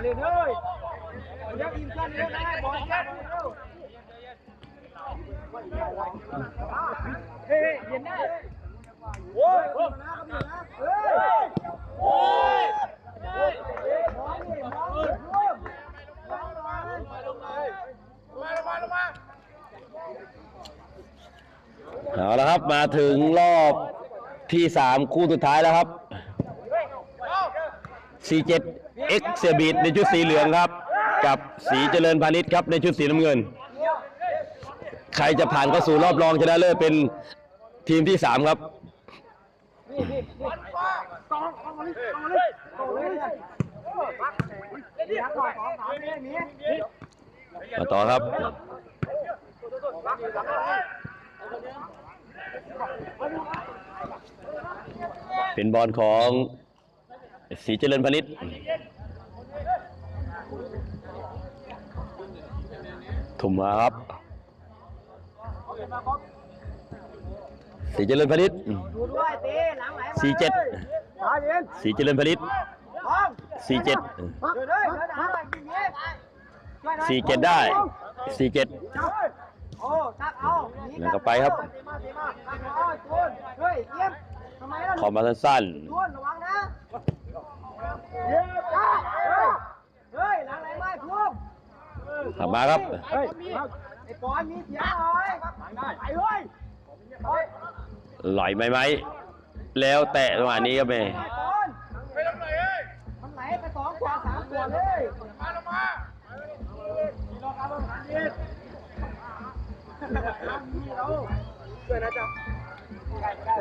เอาลยเดี๋ยวอินกันเร็วนะบอลแค่เร็วเฮ้ยเย็นได้โอ้ยนะเขาอยู่นะเฮ้ยโอ้ยมองนี่มองนี่ร่วมมองหน่อยลงเลยมาลงมาลงมาเอาละครับมาถึงรอบที่3คู่สุดท้ายแล้วครับ C7 X เสียบีดในชุดสีเหลืองครับ กับสีเจริญพาณิชย์ครับในชุดสีน้ำเงิน ใครจะผ่านเข้าสู่รอบรองชนะเลิศเป็นทีมที่สามนี่มีมาต่อครับเป็นบอลของสีเจริญพาณิช ถุ่มมาครับสีเจริญพาณิชย์ดูด้วยตีหลังไหลมาสี่เจ็ดขาเย็นสีเจริญพาณิชย์พร้อมสีเจ็ดเดี๋ยวเลยเดี๋ยวหาอะไรกินเงี้ยช่วยหน่อยสีเจ็ดได้สีเจ็ดโอ้ตักเอาหนีแล้วก็ไปครับตีมาตีมาตักเอาจูนเฮ้ยเยี่ยมทำไมล่ะขอมาสั้นจูนระวังนะเยี่ยมจ้าเฮ้ยเฮ้ยหลังไหลมาทุ่มๆ ขับมาครับเฮ้ยไอ้ปอนมีเสียงหน่อยไปเลยเฮ้ยไหลไหมไหมแล้วแต่จังหวะนี้ครับแม่ไอ้ปอนไปลงหน่อยเอ้ยมันไหลไปสองขวาสามตัวเลยมาลงมาผ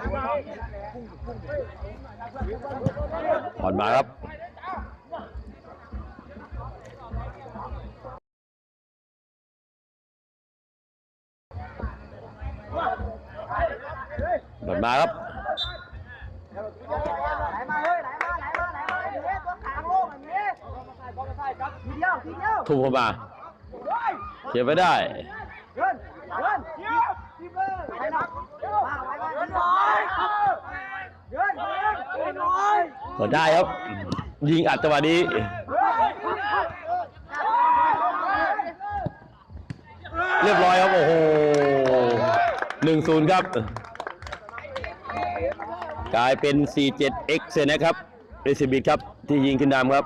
่อนมาครับผ่อนมาครับไหลมาเฮ้ยไหลมาไหลมาไหลมาไอ้เนี้ยตัวขางโล่งอย่างนี้ทีเดียวทีเดียวทุ่มเข้ามาเก็บไว้ได้เดินเดินเดียวที เบอร์ไปหน่อยมาไปมาเดินหน่อยเดินเดินเดินหน่อยก็ได้ครับ ยิงอัดจังหวะนี้เรียบร้อยครับ โอ้โหหนึ่งศูนย์ครับ กลายเป็น 47X เลยนะครับเอซิบิครับ ที่ยิงขึ้นนำครับ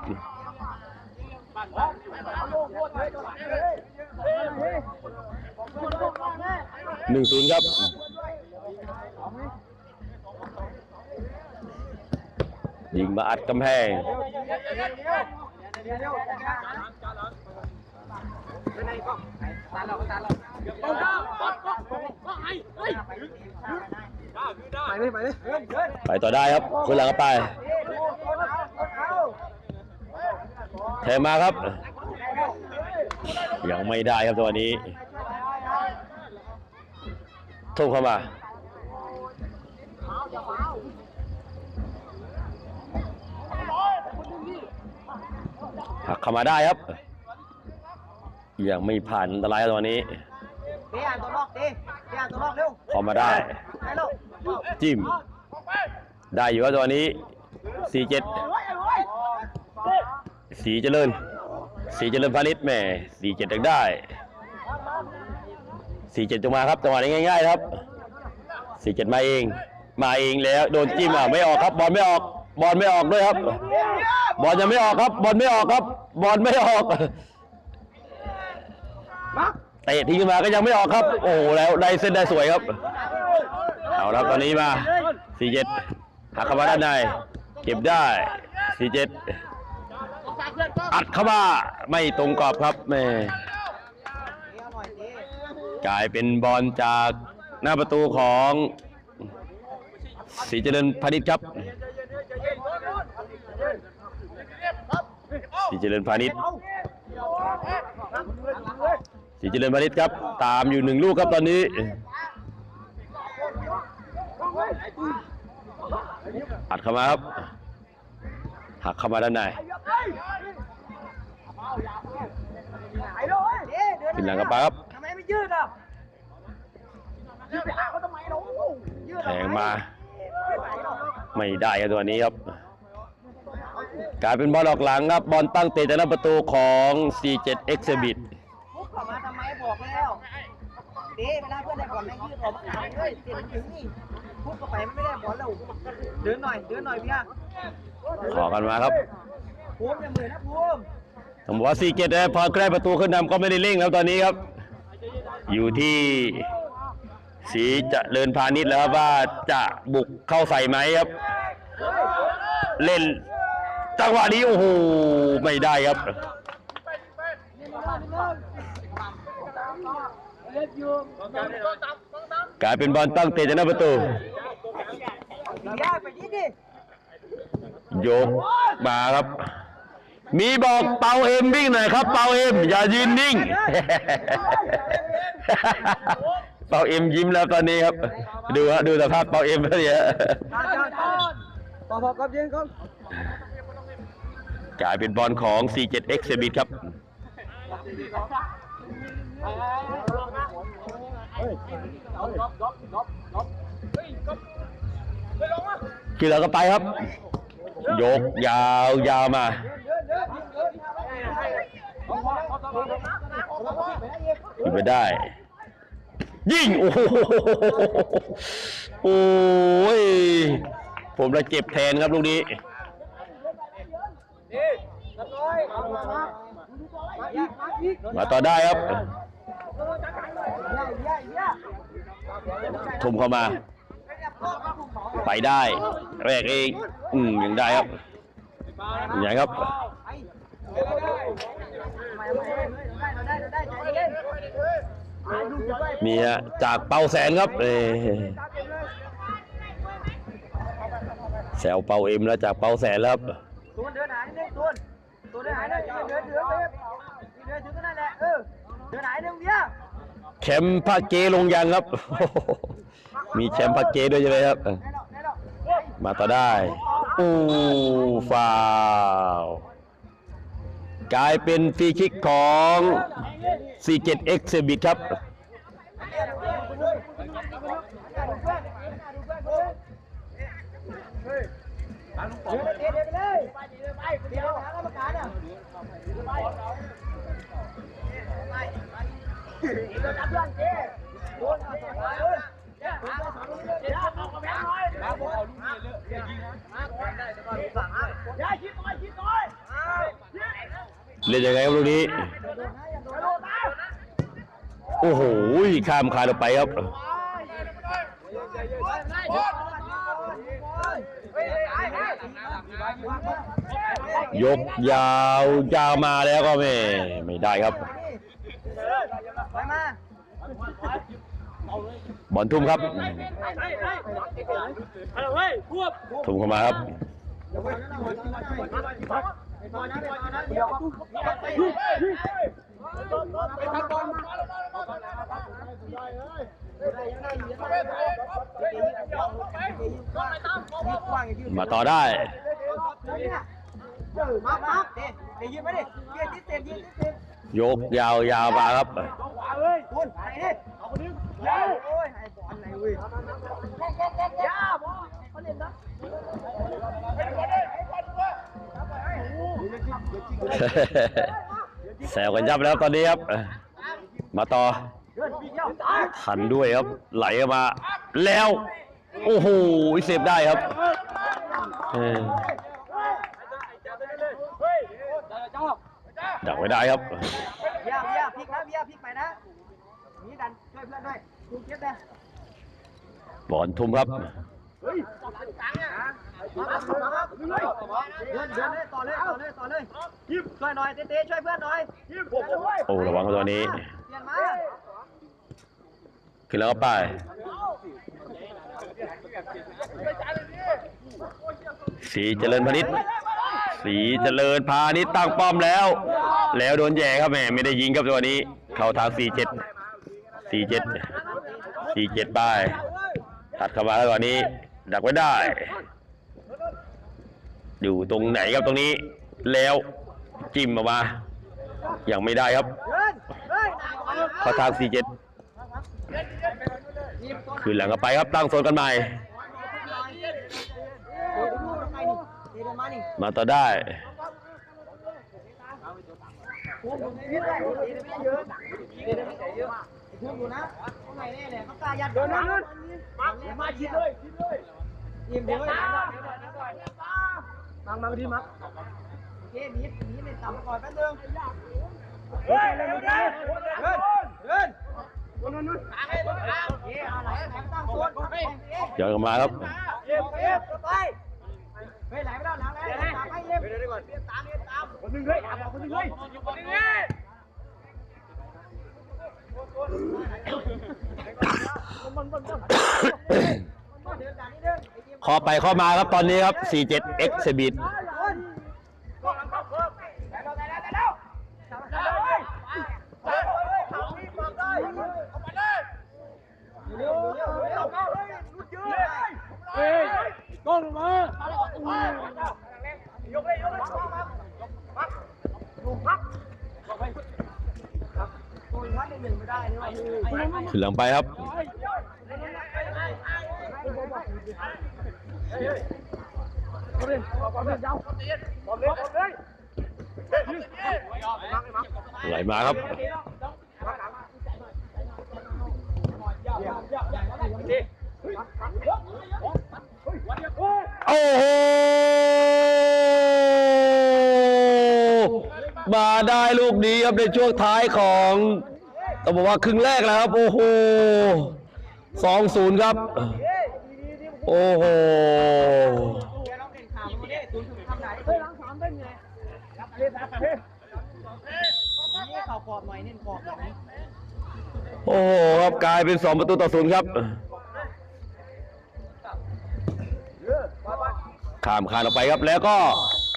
หนึ่งศูนย์ครับ ยิงมาอัดกำแพง ไปต่อได้ครับคนหลังก็ไปแทงมาครับ ยังไม่ได้ครับตัวนี้ ทุ่มเข้ามาหักเข้ามาได้ครับ ยังไม่ผ่านอันตรายตัวนี้ ตีอ่านตัวลอกตีตีอ่านตัวลอกเร็วเข้ามาได้ ไปลูกจิ้ม ได้อยู่ครับตัวนี้47สีเจริญ สีเจริญพาณิชย์แหม่47ยังได้47จงมาครับจังหวะนี้ง่ายๆครับ47มาเอง มาเองแล้วโดนจิ้มอะไม่ออกครับ บอลไม่ออก บอลไม่ออกด้วยครับ บอลยังไม่ออกครับ บอลไม่ออกครับ บอลไม่ออก เตะทิ้งมาก็ยังไม่ออกครับ โอ้โหแล้วได้เส้นได้สวยครับ เอาละครับตอนนี้มาสี่เจ็ดหักเข้ามาด้านในเก็บได้สี่เจ็ดอัดเข้ามาไม่ตรงกรอบครับแม่กลายเป็นบอลจากหน้าประตูของสีเจริญพาณิชย์ครับสีเจริญพาณิชย์ สีเจริญพาณิชย์ครับ ตามอยู่หนึ่งลูกครับตอนนี้อัดเข้ามาครับ หักเข้ามาด้านในขึ้นหลังกระปาครับทำไมไม่ยืดอะยืดไปหาเขาทำไมเรายืดแทงมา ไม่ได้ครับตัวนี้ครับกลายเป็นบอลออกหลังครับบอลตั้งเตะจากหน้าประตูของ C7 Exhibit พุกเข้ามาทำไมบอกแล้วเด้เวลาเพื่อนได้บอลแม่งยืด ออกมาหาเลยเสียงถึงนี่พุกเข้าไปไม่ได้บอลแล้วเดินหน่อยเดินหน่อยพี่ฮะขอกันมาครับภูมิอย่ามือนะภูมิผมบอกว่า C7 นะพอใกล้ประตูขึ้นนำก็ไม่ได้เร่งแล้วตอนนี้ครับ อยู่ที่สีจะเลินพาณิชย์แล้วครับว่าจะบุกเข้าใส่ไหมครับ เล่นจังหวะนี้โอ้โหไม่ได้ครับ กลายเป็นบอลตั้งเตะจากหน้าประตูโยกมาครับ มีบอกเปาเอ็มวิ่งหน่อยครับ เปาเอ็มอย่ายืนนิ่ง เปาเอ็มยิ้มแล้วตอนนี้ครับ ดูฮะดูสภาพเปาเอ็มเนี่ยตานพอพอกับยิงครับกลายเป็นบอลของ C7 Exhibit ครับคื อเราก็ไปครับโยกยาวยาวมา ยิงไปได้ ยิง โอ้โหโอ้ย ผมละเจ็บแทนครับลูกนี้มาต่อได้ครับ ทุ่มเข้ามา ไปได้แรกเอง อืมยังได้ครับยังไงครับมีฮะจากเป่าแสนครับเอ้ยแซวเป่าเอ็มแล้วจากเป่าแสนแล้วครับตัวเดินหายนึงตัวตัวเดินหายนึงเดินเดินเดินเดินถึงก็นั่นแหละเออเดินหายนึงเดีย แชมป์ภาคเกลงยังครับ มีแชมป์ภาคเกด้วยใช่ไหมครับ มาต่อได้ อู้ฟาวกลายเป็นฟรีคิกของ C7X เซบิกครับ เรียกยังให้ยายคิดน้อยคิดน้อยเล่นยังไงครับลูกนี้ โอ้โห ข้ามคานออกไปครับ ยกยาวยาวมาแล้วก็ไม่ ไม่ได้ครับ ไปมาบอลทุ่มครับ ทุ่มเข้ามาครับมาต่อได้มามาเด็ดยิงมาดิเกียร์ที่เต็มยิงที่เต็ม ยกยาวยาวมาครับคุณไหนดิเอาคนนี้ยาโอ้ยไอ้บอลไหนเว้ยยาบอลเขาเล่นนะแซวกันยับแล้วตอนนี้ครับ มาต่อเดินวิ่งเย้าทันด้วยครับ ไหลเข้ามา แล้ว โอ้โหเซฟได้ครับเออ ดักไว้ได้ครับเบี้ยเบี้ยพลิกนะเบี้ยพลิกไปนะนี่ดันช่วยเพื่อนด้วยดูเก็บเลยบอลทุ่มครับมาครับเดินเดินเลยต่อเลยต่อเลยต่อเลยช่วยหน่อยเต้ช่วยเพื่อนหน่อยโอ้ระวังครับตัวนี้เปลี่ยนมาขึ้นแล้วก็ไปสีเจริญพาณิชย์ สีเจริญพาณิชย์ตั้งป้อมแล้ว แล้วโดนแย่ครับแหมไม่ได้ยิงครับตัวนี้ เข้าทาง47 47 47ป้ายตัดเข้ามาแล้วตอนนี้ ดักไว้ได้ อยู่ตรงไหนครับตรงนี้ แล้วจิ้มออกมายังไม่ได้ครับเดินเฮ้ยเข้าทาง47คืนหลังก็ไปครับตั้งโซนกันใหม่ เดิน มาต่อได้ม่เยอะเดินไม่เยอะพุ่งอยู่นะข้าดเดินมามาชิดเยชิดเลยมเลยมังมังดีมังโอเคหนีหนีเป็นต่ำก่อนแป๊บนึงเฮ้ยเดินเดินเดินเดินนู่นนู่นนู่นเฮ้ยอะไรไหนตั้งโซนเฮ้ยย้อนกลับมาครับเยี่ยมเยี่ยมไป ฮ้ยไหลไม่ได้หลังแล้วตามไปเยี่ยมเดี๋ยวก่อนตามเยี่ยมตามคนนึงเฮ้ยบอกคนนึงเฮ้ยคนนึงเฮ้ยข้อไปข้อมาครับตอนนี้ครับ 47 X เซบิด ขึ้นหลังไปครับไหลมาครับโอ้โหมาได้ลูกนี้ครับในช่วงท้ายของ ต้องบอกว่าครึ่งแรกแล้วครับ โอ้โหสองศูนย์ครับ โอ้โหนี่ข่าวขอบหน่อยเน้นขอบแบบนี้โอ้โหครับกลายเป็นสองประตูต่อศูนย์ครับข้ามคานออกไปครับแล้วก็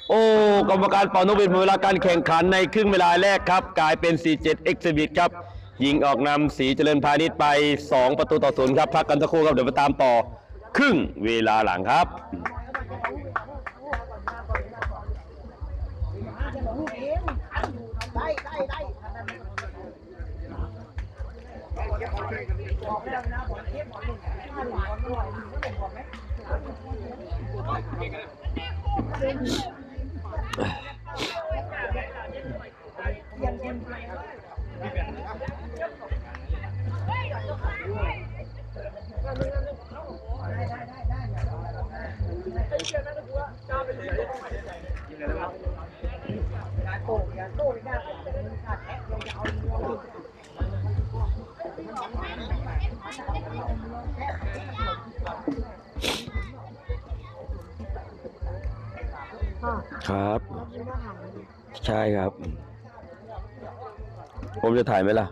โอ้กรรมการเป่านกหวีดหมดเวลาการแข่งขันในครึ่งเวลาแรกครับ กลายเป็น 47 Exhibit ครับ ยิงออกนำสีเจริญพาณิชย์ไป 2 ประตูต่อศูนย์ครับพักกันสักครู่ครับเดี๋ยวไปตามต่อ ครึ่งเวลาหลังครับได้ได้ได้บอกแล้วนะบอกเใช่ครับ ผมจะถ่ายไหมล่ะ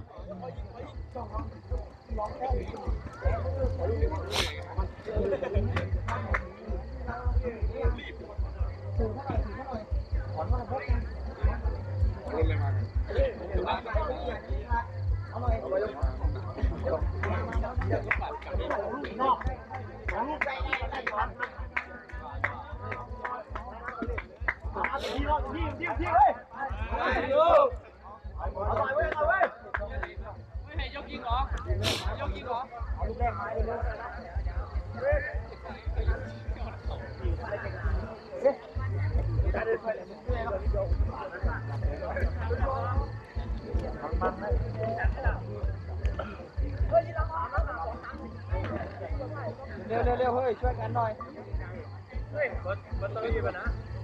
เร็วเร็วเร็วเฮ้ยช่วยกันหน่อยเดินมาใจเย็นเอาทีไปก่อนเอายืดมายืดมายืด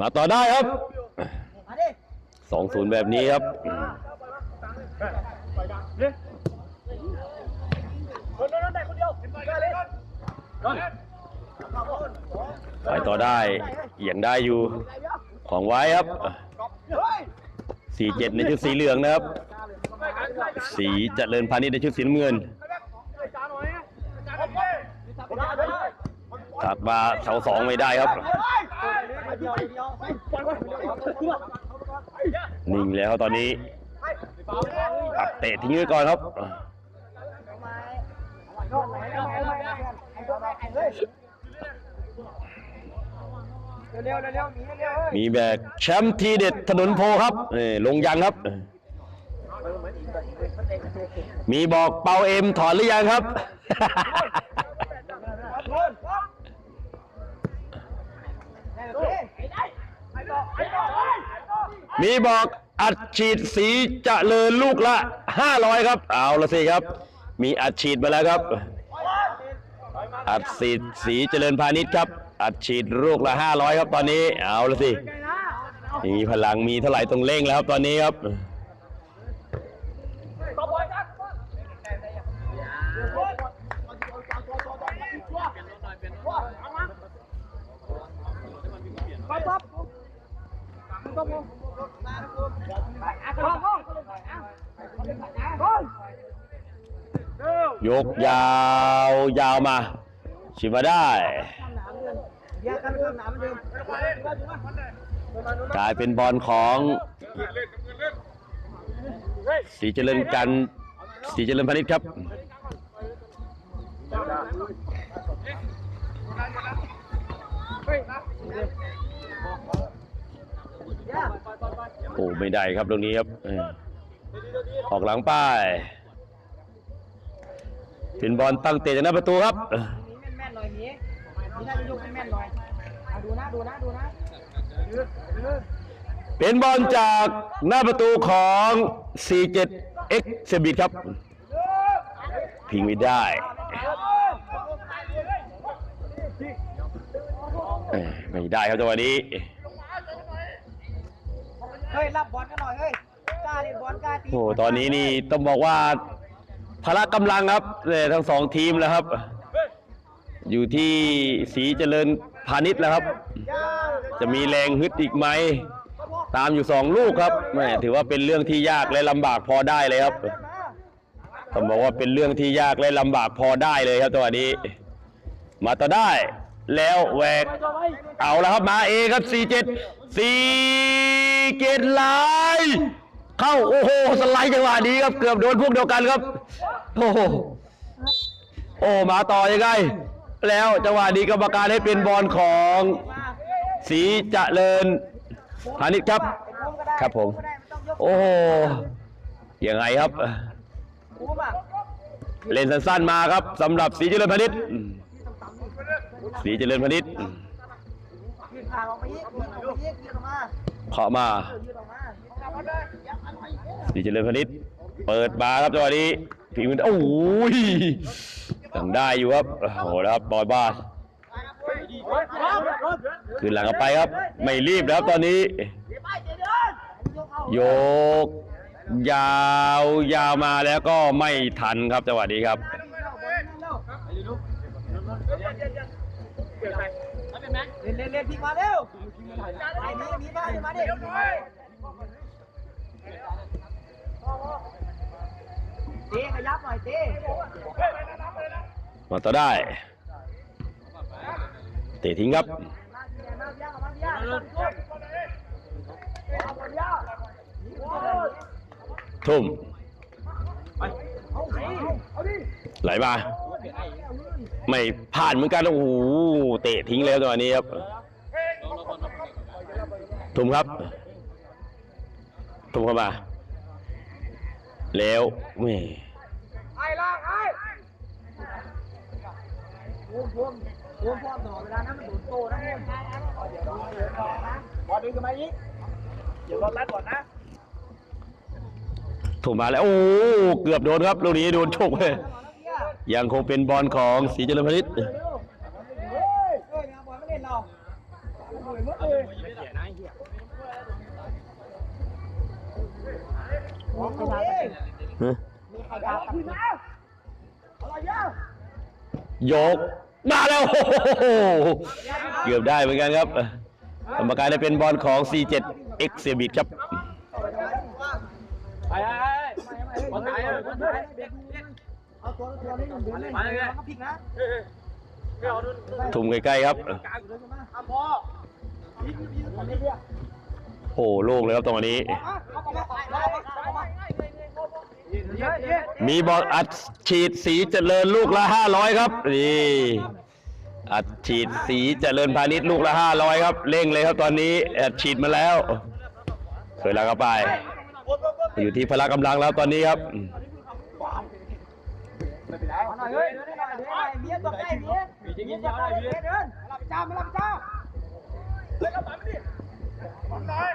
มาต่อได้ครับสองศูนย์แบบนี้ครับไปต่อได้เหยียงได้อยู่ ของไว้ครับ สีเจ็ดในชุดสีเหลืองนะครับ สีเจริญพาณิชย์ในชุดสีน้ำเงินถัดมาเสาสองไม่ได้ครับ นิ่งแล้วตอนนี้อัดเตะทิ้งไว้ก่อนครับ เร็วเร็วหนีเร็วเฮ้ยมีแบกแชมป์ทีเด็ดถนนโพครับนี่ลงยังครับ มีบอกเปาเอ็มถอนหรือยังครับ มีบอกอัดฉีดสีเจะเลินลูกละ500ครับ เอาละสิครับ มีอัดฉีดมาแล้วครับ อัดฉีดสีเจริญพาณิชย์ครับ อัดฉีดลูกละ500ครับตอนนี้ เอาละสิมีพลังมีเท่าไหร่ต้องเร่งแล้วครับตอนนี้ครับยกยาวยาวมา ชิมาได้ กลายเป็นบอลของสีเจริญกันสีเจริญพาณิชย์ครับโอ้ไม่ได้ครับตรงนี้ครับ ออออกหลังป้าย เป็นบอลตั้งเตะจากหน้าประตูครับ หนีได้จะยกแม่นๆหน่อยเอาดูนะดูนะดูนะเป็นบอลจากหน้าประตูของ 47 X เซบิดครับ พิงไม่ได้เอ้ยไม่ได้ครับจังหวะนี้เฮ้ยรับบอลกันหน่อยเฮ้ยกล้าเล่นบอลกล้าตีโอ้ตอนนี้นี่ต้องบอกว่าพละกำลังครับเนี่ยทั้งสองทีมแล้วครับ อยู่ที่สีเจริญพาณิชย์แล้วครับ จะมีแรงฮึดอีกไหมตามอยู่สองลูกครับแม่ถือว่าเป็นเรื่องที่ยากและลำบากพอได้เลยครับต้องบอกว่าเป็นเรื่องที่ยากและลำบากพอได้เลยครับตัวนี้ มาต่อได้ แล้วแหวกเอาแล้วครับมาเองครับ47 4เจ็ดสี่เกตไลเข้าโอ้โหสไลด์จังหวะนี้ครับเกือบโดนพวกเดียวกันครับ โอ้โหโอ้มาต่อยังไง แล้วจังหวะนี้กรรมการให้เป็นบอลของสีเจริญพาณิชย์ครับ ครับผม โอ้โหยังไงครับ เล่นสั้นๆมาครับสำหรับสีเจริญพาณิชย์สีเจริญพาณิชย์เคาะมามาสีเจริญพาณิชย์เปิดมาครับจังหวะนี้พิงมันโอ้ย ยังได้อยู่ครับโอ้โหครับบอยบาสคืนหลังกลับไปครับ ไม่รีบแล้วตอนนี้ โยก ยาวยาวมาแล้วก็ไม่ทันครับจังหวะนี้ครับเล่นเล่นเล่นทิ้งมาเร็วไอ้มีมีมามาดิเตะขยับหน่อยเตะ มาต่อได้ เตะทิ้งครับทุ่มไหลมา ไม่ผ่านเหมือนกัน โอ้โห เตะทิ้งแล้วจัวนี้ครับ ทุ่มครับ ทุ่มเข้ามา แล้วแม่ไอ้ล่างไอ้ รวมรวมเตรวมพร้อมตลอดเวลานะมันโดนโตนะเดี๋ยวดูเดี๋ยวต่อนะบอลดึงขึ้นมาอีกเดี๋ยวรอรัดก่อนนะถูกมาแล้ว โอ้เกือบโดนครับลูกนี้โดนชกเลยยังคงเป็นบอลของสีเจริญพนิษฐ์เฮ้ยเฮ้ยนะบอลไม่เล่นเราเหนื่อยมาก มาแล้วโอ้โหเกือบได้เหมือนกันครับกรรมการได้เป็นบอลของ C7 X เซบิดครับไปไปบอลตายเลยบอลตายเอาตัวตัวนี้หนุ่มดึงเลยมาเลยก็พลิกนะทุ่มใกล้ๆครับกลางอยู่เลยใช่ไหมอะพอพลิกพลิกทำได้เพี้ยโอ้โล่งเลยครับตรงนี้ มีบอลอัดฉีดสีเจริญลูกละ500ครับนี่อัดฉีดสีเจริญพาณิชย์ลูกละ500ครับเร่งเลยครับตอนนี้อัดฉีดมาแล้วเคยล้วก็ไป อยู่ที่พละกำลังแล้วตอนนี้ครับหน่อย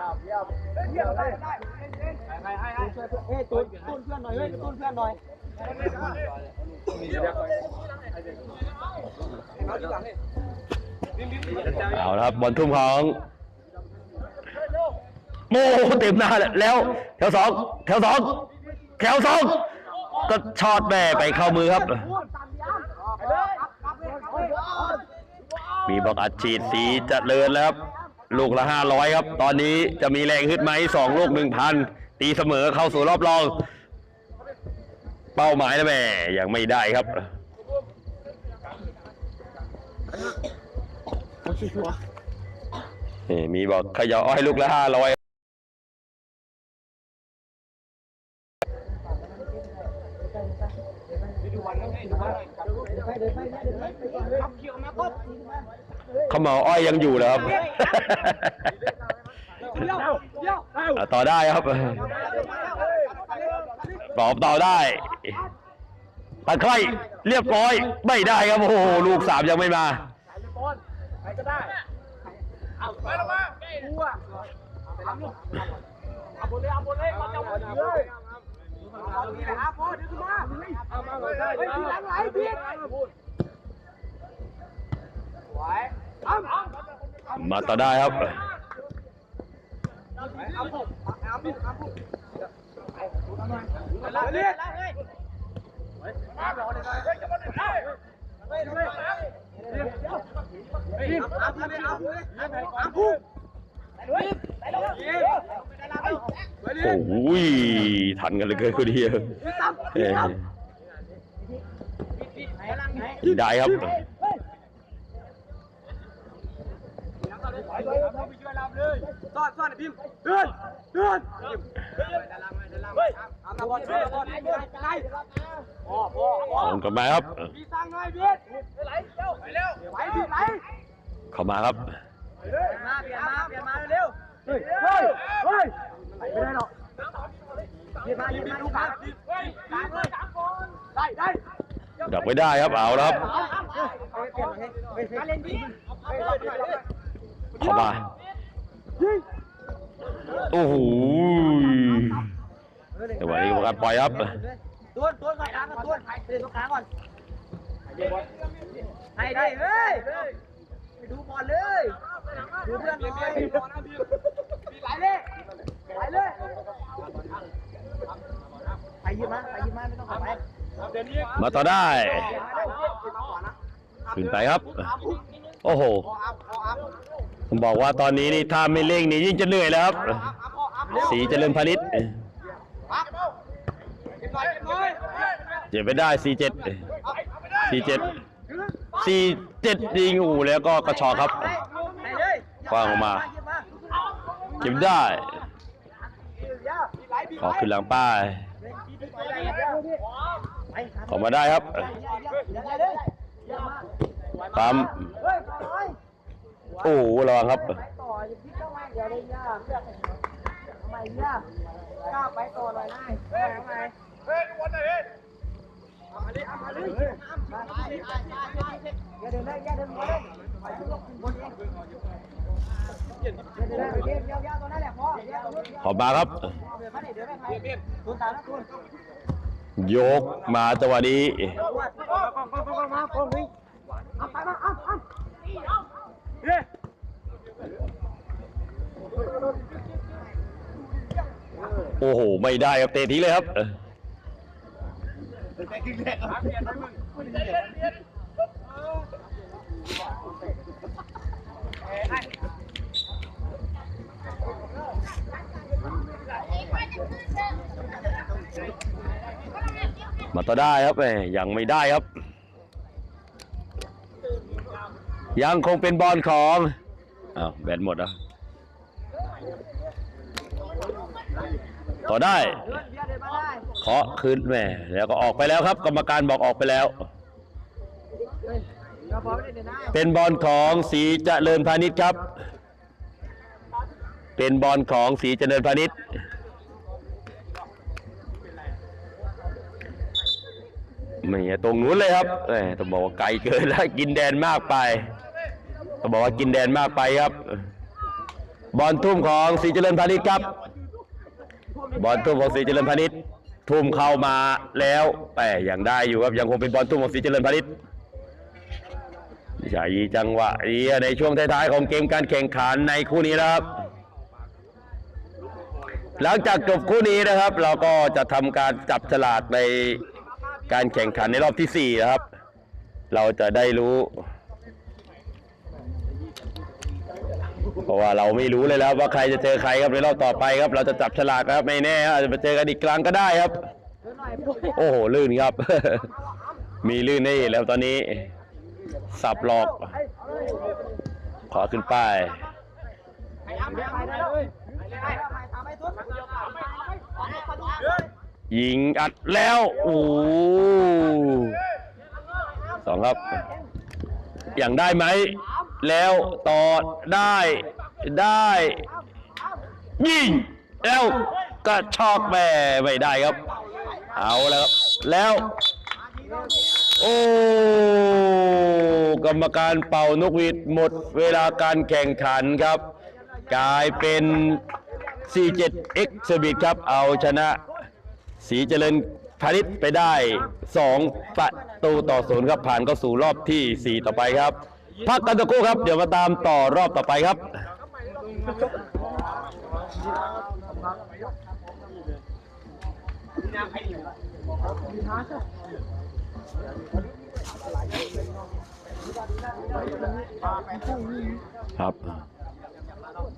เฮ้ยเดินหน่อยเดินหน่อยเบี้ยตัวใกล้เบี้ยเบี้ยตัวใกล้เบี้ยเดินรับจ้าไม่รับจ้าเล่นกระป๋องดิบอลหน่อยย่าเบี้ยเบี้ยได้ได้ให้ให้ให้ช่วยเพื่อนหน่อยเฮ้ยตูนเพื่อนหน่อยเอาละครับบอลทุ่มของโอ้เต็มหน้าแล้ว แถวสองแถวสองแถวสองก็ชอดแม่ไปเข้ามือครับ มีบอกอัดฉีดสีจเจริญแล้วครับ ลูกละห้าร้อยครับ ตอนนี้จะมีแรงฮึดไหมสองลูกหนึ่งพันตีเสมอเข้าสู่รอบรอง เป้าหมายนะแม่ยังไม่ได้ครับนี่มีบอกขย่าอ้อยลูกละห้าร้อยขับเขียวมาปุ๊บ ขมเหลาอ้อยยังอยู่เหรอครับเดี๋ยวเดี๋ยวอะต่อได้ครับตอบต่อได้ตัดไข่เรียบร้อย ไม่ได้ครับ โอ้โหลูกสามยังไม่มา มาต่อได้ครับ โอ้ยทันกันเลยเกินคนเดียวได้ครับ ซ่อนซ่อนพิมพ์เดินเดินเฮ้ยเอามาบอลช่วยบอลเดินไปพ่อพ่อพ่อลงกลับมาครับพี่สั่งหน่อยพี่ไหลเร็วไหลเร็วไหลพี่ไหลเข้ามาครับมาเปลี่ยนมาเปลี่ยนมาเร็วเฮ้ยเฮ้ยเฮ้ยไหลไม่ได้หรอกเปลี่ยนมาเปลี่ยนมาดูขาเฮ้ยกลางเลยได้ได้ดักไม่ได้ครับเอาครับเปลี่ยนมาเฮ้ยการเล่นดีเข้ามา โอ้โหแต่วันนี้กรรมการปล่อยครับตัวตัวใส่ขาก่อนตัวเปลี่ยนตัวขาก่อนให้ได้เฮ้ยไปดูบอลเลยดูเพื่อนหน่อยไหลเลยไหลเลยไปยืมมาไปยืมมาไม่ต้องขอไปมาต่อได้ขึ้นไปครับ โอ้โหผมบอกว่าตอนนี้นี่ถ้าไม่เร่งนี่ยิ่งจะเหนื่อยแล้วครับ สีเจริญพาณิชย์เจ็บไปได้ C7 C7 C7 ยิงอูแล้วก็กระชอกครับกว้างออกมา เก็บได้ขอขึ้นหลังป้ายขอมาได้ครับปั๊มโอ้โหระวังครับ เดี๋ยวเลยย่าเลือกทำไมย่ากล้าไปต่อหน่อยนายทำไมเฮ้ยดูบอลหน่อยเฮ้ยอย่าเดินได้อย่าเดินมาเลยไปขึ้นลงบนเองอย่าเดินได้เกมยาวๆตรงนั้นแหละพอเดี๋ยวตรงนู้นขอบมาครับเดี๋ยวมาเดี๋ยวได้ใครคุณตาแล้วคุณยกมาจังหวะนี้ โอ้โห ไม่ได้ครับเตะทีเลยครับ มาต่อได้ครับแหมยังไม่ได้ครับ ยังคงเป็นบอลของอ้าวแบนหมดอะ ต่อได้เดินเบียร์เดินมาได้เคาะขึ้นแม่แล้วก็ออกไปแล้วครับ กรรมการบอกออกไปแล้ว เป็นบอลของสีเจริญพาณิชย์ครับ เป็นบอลของสีเจริญพาณิชย์ไม่ตรงนู้นเลยครับต้องบอกว่าไกลเกินแล้วกินแดนมากไปต้องบอกว่ากินแดนมากไปครับ บอลทุ่มของสีเจริญพาณิชย์ครับ บอลทุ่มของสีเจริญพาณิชย์ทุ่มเข้ามาแล้วแต่ยังได้อยู่ครับยังคงเป็นบอลทุ่มของสีเจริญพาณิชย์ใช่จังหวะนี้ในช่วงท้ายๆของเกมการแข่งขันในคู่นี้นะครับ หลังจากจบคู่นี้นะครับ เราก็จะทำการจับฉลากในการแข่งขันในรอบที่สี่นะครับ เราจะได้รู้ เพราะว่าเราไม่รู้เลยแล้วว่าใครจะเจอใครครับในรอบต่อไปครับ เราจะจับฉลากครับไม่แน่ครับอาจจะไปเจอกันอีกครั้งก็ได้ครับเดินหน่อยปุ๊บโอ้โหลื่นครับ มีลื่นได้เห็นแล้วตอนนี้ สับหลอก ขอขึ้นป้ายไปทำไปได้เลยไปไปทำไปทุกยิงอัดแล้วโอ้โหสองครับ อย่างได้ไหม แล้วต่อได้ได้ยิงแล้วก็ชอกแม่ไม่ได้ครับ เอาแล้วครับแล้ว โอ้กรรมการเป่านกหวีดหมดเวลาการแข่งขันครับ กลายเป็น 47 X สบิดครับ เอาชนะ สีเจริญพาณิชย์ไปได้ 2 ประตูต่อศูนย์ครับผ่านเข้าสู่รอบทีสี่4 ต่อไปครับ พักกันตะกครู่ครับ เดี๋ยวมาตามต่อรอบต่อไปครับ ครับ